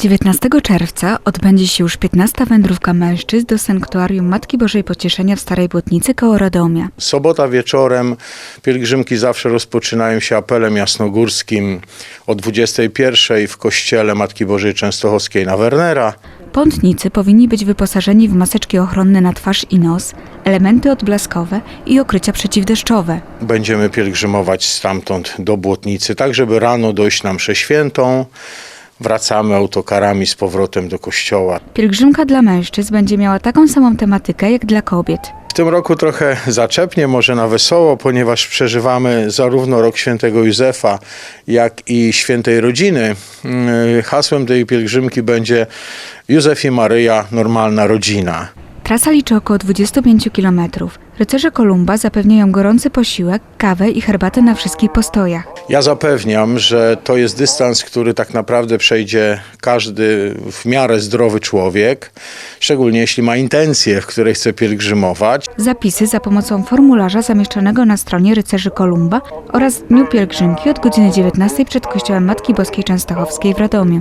19 czerwca odbędzie się już 15. wędrówka mężczyzn do sanktuarium Matki Bożej Pocieszenia w Starej Błotnicy koło Radomia. Sobota wieczorem pielgrzymki zawsze rozpoczynają się apelem jasnogórskim o 21 w kościele Matki Bożej Częstochowskiej na Wernera. Pątnicy powinni być wyposażeni w maseczki ochronne na twarz i nos, elementy odblaskowe i okrycia przeciwdeszczowe. Będziemy pielgrzymować stamtąd do Błotnicy, tak żeby rano dojść na mszę świętą. Wracamy autokarami z powrotem do kościoła. Pielgrzymka dla mężczyzn będzie miała taką samą tematykę jak dla kobiet. W tym roku trochę zaczepnie, może na wesoło, ponieważ przeżywamy zarówno rok świętego Józefa, jak i świętej rodziny. Yy, Hasłem tej pielgrzymki będzie Józef i Maryja, normalna rodzina. Trasa liczy około 25 km. Rycerze Kolumba zapewniają gorący posiłek, kawę i herbatę na wszystkich postojach. Ja zapewniam, że to jest dystans, który tak naprawdę przejdzie każdy w miarę zdrowy człowiek, szczególnie jeśli ma intencje, w której chce pielgrzymować. Zapisy za pomocą formularza zamieszczonego na stronie Rycerzy Kolumba oraz dniu pielgrzymki od godziny 19 przed kościołem Matki Boskiej Częstochowskiej w Radomiu.